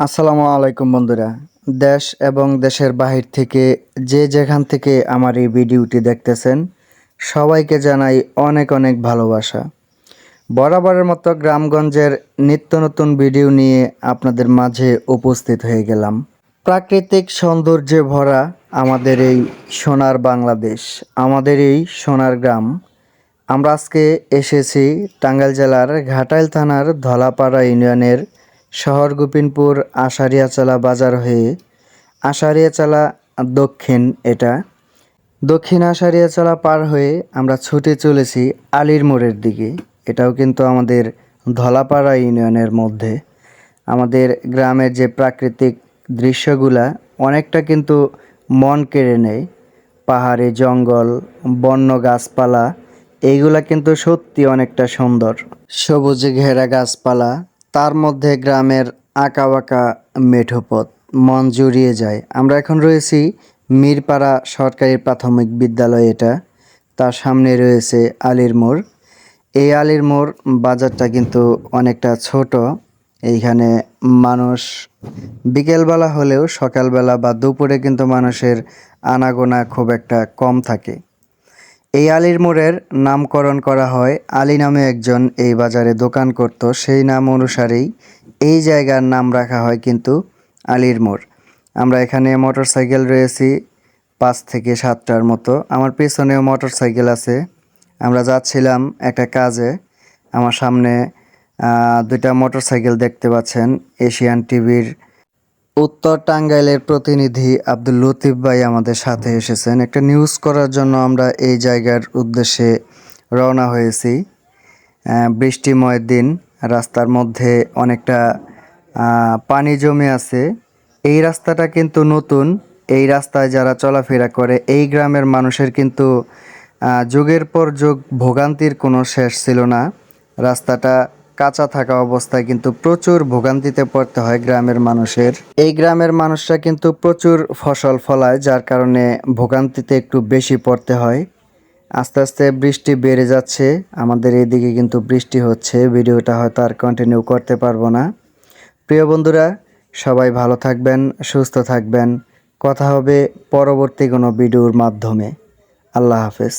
আসসালামু আলাইকুম বন্ধুরা। দেশ এবং দেশের বাহির থেকে যে যেখান থেকে আমার এই ভিডিওটি দেখতেছেন, সবাইকে জানাই অনেক অনেক ভালোবাসা। বরাবরের মতো গ্রামগঞ্জের নিত্য নতুন ভিডিও নিয়ে আপনাদের মাঝে উপস্থিত হয়ে গেলাম। প্রাকৃতিক সৌন্দর্যে ভরা আমাদের এই সোনার বাংলাদেশ, আমাদের এই সোনার গ্রাম। আমরা আজকে এসেছি টাঙ্গাইল জেলার ঘাটাইল থানার ধলাপাড়া ইউনিয়নের শহর গোপিনপুর আষাঢ়িয়াচালা বাজার হয়ে আষাঢ়িয়াচালা দক্ষিণ এটা। দক্ষিণ আষাঢ়িয়াচালা পার হয়ে আমরা ছুটে চলেছি আলির মোড়ের দিকে। এটাও কিন্তু আমাদের ধলাপাড়া ইউনিয়নের মধ্যে। আমাদের গ্রামের যে প্রাকৃতিক দৃশ্যগুলা, অনেকটা কিন্তু মন কেড়ে নেয়। পাহাড়ে জঙ্গল, বন্য গাছপালা এইগুলা কিন্তু সত্যি অনেকটা সুন্দর। সবুজে ঘেরা গাছপালা তার মধ্যে গ্রামের আঁকা বাঁকা মেঠো মন জুড়িয়ে যায়। আমরা এখন রয়েছি মিরপাড়া সরকারি প্রাথমিক বিদ্যালয় এটা। তার সামনে রয়েছে আলির মোড়। এই আলির মোড় বাজারটা কিন্তু অনেকটা ছোট। এইখানে মানুষ বিকেলবেলা হলেও সকালবেলা বা দুপুরে কিন্তু মানুষের আনাগোনা খুব একটা কম থাকে। এই আলীর মোড়ের নামকরণ করা হয়। আলী নামে একজন এই বাজারে দোকান করত। সেই নাম অনুসারেই এই জায়গার নাম রাখা হয় কিন্তু আলীর মোড়। আমরা এখানে মোটর সাইকেল রয়েছি পাঁচ থেকে সাতটার মতো। আমার পেছনেও মোটর সাইকেল আছে। আমরা যাচ্ছিলাম একটা কাজে। আমার সামনে দুইটা মোটর সাইকেল দেখতে পাচ্ছেন। এশিয়ান টিভির উত্তর টাঙ্গাইলের প্রতিনিধি আব্দুল লতিফ ভাই আমাদের সাথে এসেছেন। একটা নিউজ করার জন্য আমরা এই জায়গার উদ্দেশ্যে রওনা হয়েছি। বৃষ্টিময় দিন, রাস্তার মধ্যে অনেকটা পানি জমে আছে। এই রাস্তাটা কিন্তু নতুন। এই রাস্তায় যারা চলাফেরা করে, এই গ্রামের মানুষের কিন্তু যুগের পর যুগ ভোগান্তির কোনো শেষ ছিল না। রাস্তাটা কাঁচা থাকা অবস্থায় কিন্তু প্রচুর ভোগান্তিতে পড়তে হয় গ্রামের মানুষের। এই গ্রামের মানুষরা কিন্তু প্রচুর ফসল ফলায়, যার কারণে ভোগান্তিতে একটু বেশি পড়তে হয়। আস্তে আস্তে বৃষ্টি বেড়ে যাচ্ছে, আমাদের এইদিকে কিন্তু বৃষ্টি হচ্ছে, ভিডিওটা হয়তো আর কন্টিনিউ করতে পারব না। প্রিয় বন্ধুরা, সবাই ভালো থাকবেন, সুস্থ থাকবেন। কথা হবে পরবর্তী কোনো ভিডিওর মাধ্যমে। আল্লাহ হাফেজ।